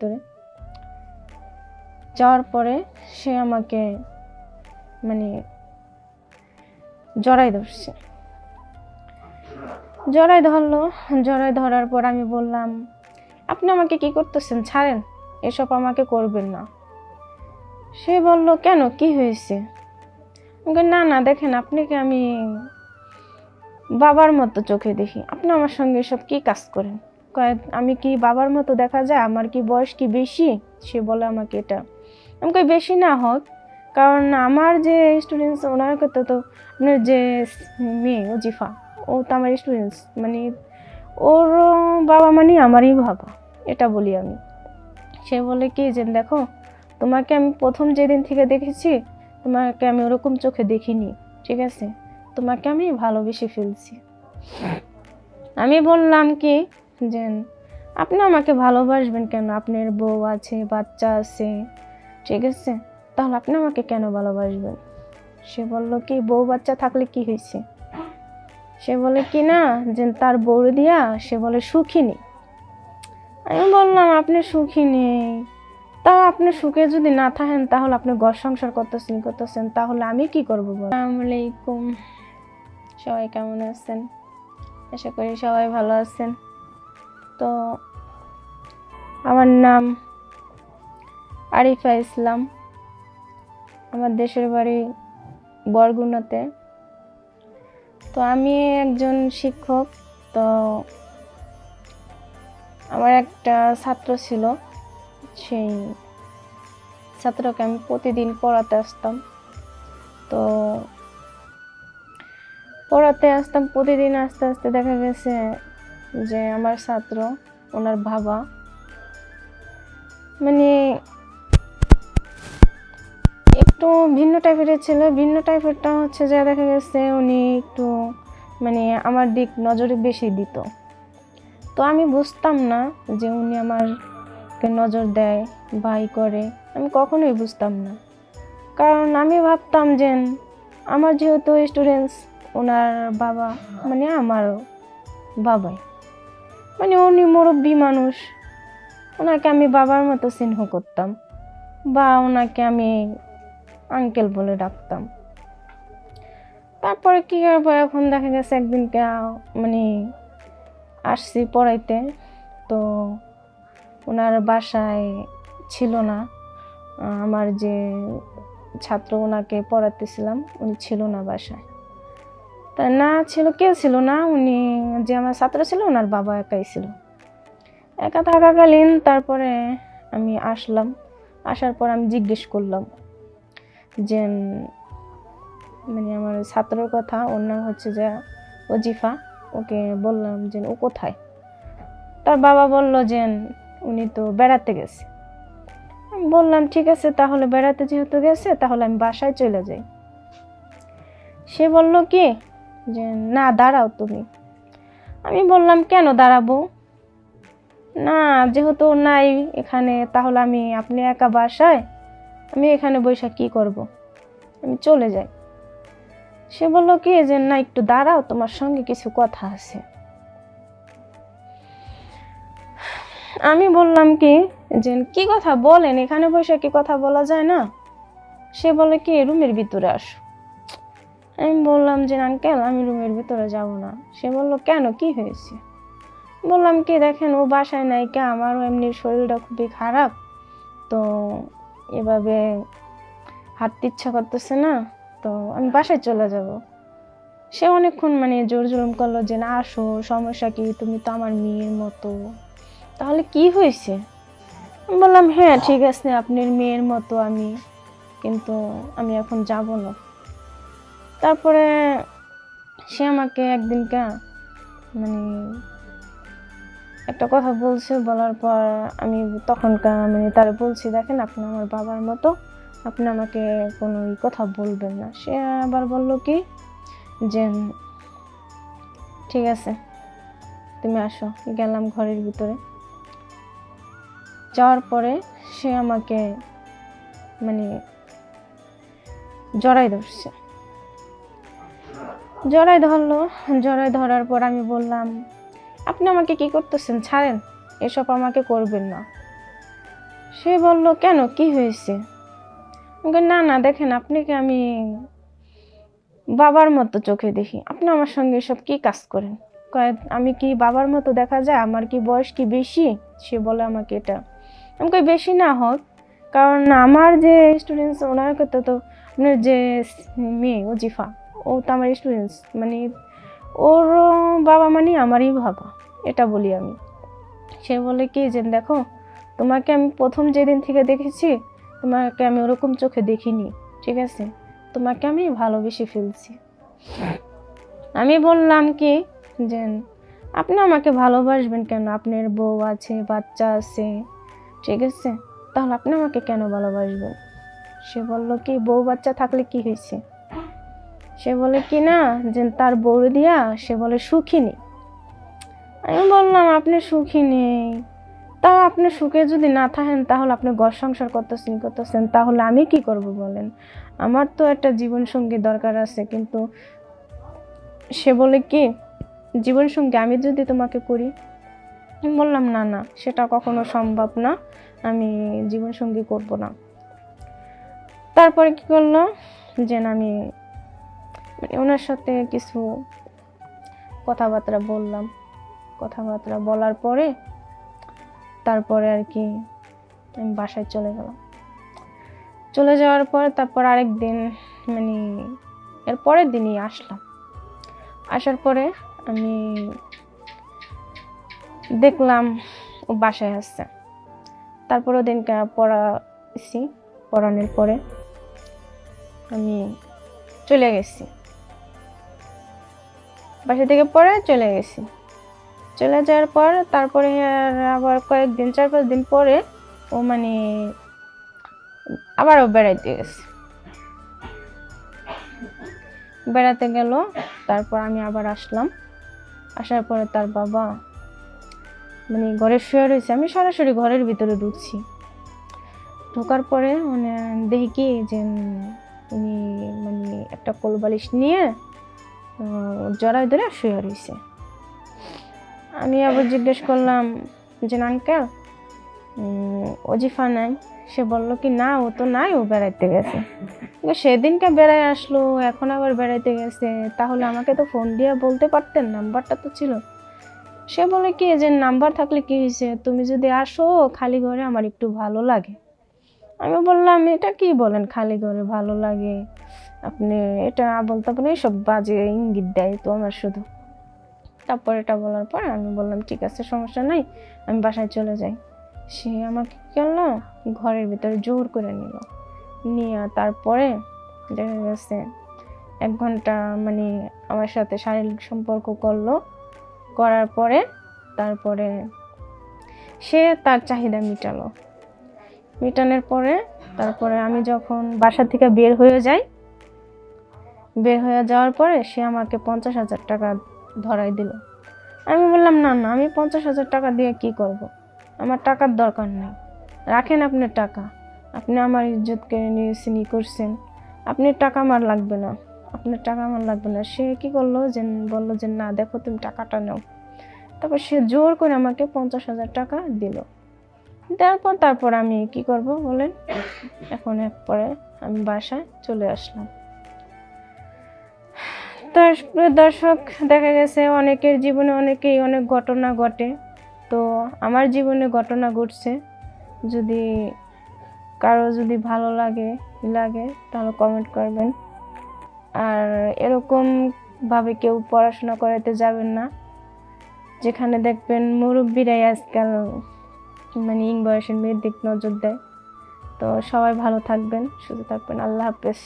ভিতরে। যাওয়ার পরে সে আমাকে মানে জড়াই ধরছে। জড়াই ধরলো জড়াই ধরার পর আমি বললাম, আপনি আমাকে কি করতেছেন? ছাড়েন, এসব আমাকে করবেন না। সে বলল, কেন? কি হয়েছে? না না, দেখেন, আপনাকে আমি বাবার মতো চোখে দেখি। আপনি আমার সঙ্গে এসব কি কাজ করেন? আমি কি বাবার মতো দেখা যায়? আমার কি বয়স কি বেশি? সে বলে আমাকে এটা। আমি কই, বেশি না হোক, কারণ আমার যে স্টুডেন্টস ওনার কথা তো, আপনার যে মেয়ে ওজিফা, ও তো আমার স্টুডেন্টস মানে ওর বাবা মানে আমারই বাবা, এটা বলি আমি। সে বলে, কি যে, দেখো, তোমাকে আমি প্রথম যেদিন থেকে দেখেছি, তোমাকে আমি ওরকম চোখে দেখিনি, ঠিক আছে? তোমাকে আমি ভালোবেসে ফেলছি। আমি বললাম, কি? যে আপনি আমাকে ভালোবাসবেন কেন? আপনার বউ আছে, বাচ্চা আছে, ঠিক আছে? তাহলে আপনি আমাকে কেন ভালোবাসবেন? সে বলল, কি, বউ বাচ্চা থাকলে কি হয়েছে? সে বলে, কি না, যে তার বউ দিয়া? সে বলে, সুখী নেই। আমি বললাম, আপনি সুখী নেই। তাও আপনি সুখে যদি না থাকেন, তাহলে আপনি ঘর সংসার করতেছেন করতেছেন, তাহলে আমি কি করব? আলাইকুম। সবাই কেমন আছেন? আশা করি সবাই ভালো আছেন। তো আমার নাম আরিফা ইসলাম। আমার দেশের বাড়ি বরগুনাতে। তো আমি একজন শিক্ষক, তো আমার একটা ছাত্র ছিল, সেই ছাত্রকে আমি প্রতিদিন পড়াতে আসতাম। তো পড়াতে আসতাম, প্রতিদিন আস্তে আস্তে দেখা গেছে যে আমার ছাত্র, ওনার বাবা। মানে একটু ভিন্ন টাইপের ছিল। ভিন্ন টাইপেরটা হচ্ছে যা দেখা গেছে উনি একটু মানে আমার দিক নজরে বেশি দিত। তো আমি বুঝতাম না যে উনি আমার নজর দেয় ভাই করে। আমি কখনোই বুঝতাম না। কারণ আমি ভাবতাম যে আমার যেহেতু স্টুডেন্টস ওনার বাবা মানে আমারও বাবাই। মানে উনি মুরব্বী মানুষ। ওনাকে আমি বাবার মতো স্নেহ করতাম বা ওনাকে আমি আঙ্কেল বলে ডাকতাম। তারপরে কি করব, এখন দেখা গেছে একদিনকে মানে আসছি পড়াইতে। তো ওনার বাসায় ছিল না। আমার যে ছাত্র ওনাকে পড়াতেছিলাম, উনি ছিল না বাসায়। তা না ছিল, কেউ ছিল না। উনি যে আমার ছাত্র ছিল, ওনার বাবা একাই ছিল। একা থাকাকালীন তারপরে আমি আসলাম। আসার পর আমি জিজ্ঞেস করলাম যে মানে আমার ছাত্রর কথা, ওর নাম হচ্ছে যে ওজিফা। ওকে বললাম যে, ও কোথায়? তার বাবা বলল যে, উনি তো বেড়াতে গেছে। বললাম, ঠিক আছে, তাহলে বেড়াতে যেহেতু গেছে, তাহলে আমি বাসায় চলে যাই। সে বলল, কি? যে, না, দাঁড়াও তুমি। আমি বললাম, কেন দাঁড়াবো? না, যেহেতু নাই এখানে, তাহলে আমি, আপনি একা বাসায়? আমি এখানে বসে কি করব? আমি চলে যাই। সে বলল, কি যে, না, একটু দাঁড়াও, তোমার সঙ্গে কিছু কথা আছে। আমি বললাম, কি? যে, কি কথা বলেন? এখানে বসে কি কথা বলা যায় না? সে বলে, কি, রুমের ভিতরে আসো। আমি বললাম যে আঙ্কেল আমি রুমের ভিতরে যাব না। সে বলল, কেন? কি হয়েছে? বললাম কি, দেখেন, ও বাসায় নাই কে? আমারও এমনি শরীরটা খুবই খারাপ। তো এভাবে হাঁটতে ইচ্ছা করতেছে না, তো আমি বাসায় চলে যাব। সে অনেকক্ষণ মানে জোর জুলুম করল যে, না, আসো, সমস্যা কি? তুমি তো আমার মেয়ের মতো। তাহলে কি হয়েছে? বললাম হ্যাঁ ঠিক আছে, আপনার মেয়ের মতো আমি, কিন্তু আমি এখন যাব না। তারপরে সে আমাকে একদিনকে মানে একটা কথা বলছে, বলার পর আমি তখনকার মানে তার বলছি, দেখেন, আপনি আমার বাবার মতো, আপনি আমাকে কোনো কথা বলবেন না। সে আবার বলল কি, যে, ঠিক আছে, তুমি আসো, গেলাম ঘরের ভিতরে। যাওয়ার পরে সে আমাকে মানে জড়াই ধরছে। জড়াই ধরলো জড়াই ধরার পর আমি বললাম, আপনি আমাকে কি করতেছেন? ছাড়েন, এসব আমাকে করবেন না। সে বলল, কেন? কি হয়েছে? না না, দেখেন, আপনাকে আমি বাবার মতো চোখে দেখি। আপনি আমার সঙ্গে এসব কি কাজ করেন? আমি কি বাবার মতো দেখা যায়? আমার কি বয়স কি বেশি? সে বলে আমাকে এটা। আমি কই, বেশি না হোক, কারণ আমার যে স্টুডেন্টস ওনার ক্ষেত্রে তো, আপনার যে মেয়ে, ওজিফা ও তো আমার স্টুডেন্টস মানে ওর বাবা মানে আমারই বাবা, এটা বলি আমি। সে বলে কি, যে দেখো, তোমাকে আমি প্রথম যেদিন থেকে দেখেছি, তোমাকে আমি ওরকম চোখে দেখিনি, ঠিক আছে? তোমাকে আমি ভালোবেসে ফেলছি। আমি বললাম কি, যে আপনি আমাকে ভালোবাসবেন কেন? আপনার বউ আছে, বাচ্চা আছে, ঠিক আছে? তাহলে আপনি আমাকে কেন ভালোবাসবেন? সে বলল কি, বউ বাচ্চা থাকলে কি হয়েছে? সে বলে, কি না? যে তার বউ দিয়া? সে বলে, সুখী নেই আমি বললাম, আপনি সুখী নেই তাও আপনি সুখে যদি না থাকেন, তাহলে আপনি ঘর সংসার করতেছেন করতেছেন, তাহলে আমি কি করব বলেন? আমার তো একটা জীবন সঙ্গী দরকার আছে, কিন্তু সে বলে, কি? জীবন সঙ্গী আমি যদি তোমাকে করি? বললাম, না না, সেটা কখনো সম্ভব না। আমি জীবন সঙ্গী করব না। তারপরে কি করল? যে আমি মানে ওনার সাথে কিছু কথাবার্তা বললাম। কথাবার্তা বলার পরে তারপরে আর কি আমি বাসায় চলে গেলাম। চলে যাওয়ার পর তারপর আরেক দিন মানে এর পরের দিনই আসলাম। আসার পরে আমি দেখলাম ও বাসায় আসছে। তারপর দিনকে পড়াইছি, পড়ানোর পরে আমি চলে গেছি। বাসা থেকে পরে চলে গেছি। চলে যাওয়ার পর তারপরে আবার কয়েকদিন, চার পাঁচ দিন পরে ও মানে আবারও বেড়াইতে গেছে। বেড়াতে গেল, তারপর আমি আবার আসলাম। আসার পরে তার বাবা মানে ঘরে শুয়ে রয়েছে। আমি সরাসরি ঘরের ভিতরে ঢুকছি। ঢোকার পরে মানে দেখি কি যে উনি মানে একটা কোলবালিশ নিয়ে জড়ায় ধরে শুয়ে রয়েছে আমি আবার জিজ্ঞেস করলাম যে, আঙ্কেল অজিফা নাই? সে বলল কি, না, ও তো নাই, ও বেড়াইতে গেছে। সেদিনকে বেড়াই আসলো, এখন আবার বেড়াইতে গেছে। তাহলে আমাকে তো ফোন দিয়ে বলতে পারতেন, নাম্বারটা তো ছিল। সে বলে কি যে নাম্বার থাকলে কি হয়েছে তুমি যদি আসো, খালি ঘরে আমার একটু ভালো লাগে। আমি বললাম, এটা কি বলেন, খালি ঘরে ভালো লাগে? আপনি এটা বলতে পারেন সব বাজে ইঙ্গিত দেয় তো আমার শুধু। তারপর এটা বলার পর আমি বললাম, ঠিক আছে, সমস্যা নাই, আমি বাসায় চলে যাই। সে আমাকে কি করল? ঘরের ভিতরে জোর করে নিল। নিয়ে তারপরে দেখা গেছে, এক ঘণ্টা মানে আমার সাথে শারীরিক সম্পর্ক করল। করার পরে তারপরে সে তার চাহিদা মিটালো। মিটানোর পরে তারপরে আমি যখন বাসা থেকে বের হয়ে যাই বের হয়ে যাওয়ার পরে সে আমাকে পঞ্চাশ হাজার টাকা ধরাই দিল। আমি বললাম, না না, আমি পঞ্চাশ হাজার টাকা দিয়ে কি করব। আমার টাকার দরকার নেই। রাখেন আপনার টাকা। আপনি আমার ইজ্জত কেড়ে নিয়েছেন ই করছেন। আপনি টাকা আমার লাগবে না। আপনার টাকা আমার লাগবে না। সে কি করল যে, বলল যে, না, দেখো, তুমি টাকাটা নাও। তারপর সে জোর করে আমাকে পঞ্চাশ হাজার টাকা দিল। দেওয়ার পর তারপর আমি কি করব বলেন? এখন এক পরে আমি বাসায় চলে আসলাম। তারপরে দর্শক দেখা গেছে অনেকের জীবনে অনেকেই অনেক ঘটনা ঘটে। তো আমার জীবনে ঘটনা ঘটছে। যদি কারও যদি ভালো লাগে লাগে, তাহলে কমেন্ট করবেন। আর এরকম ভাবে কেউ পড়াশোনা করাতে যাবেন না। যেখানে দেখবেন মুরব্বীরাই আজকাল মানে ইং বয়সের মেয়ের দিক নজর দেয়। তো সবাই ভালো থাকবেন, সুস্থ থাকবেন। আল্লাহ হাফেজ।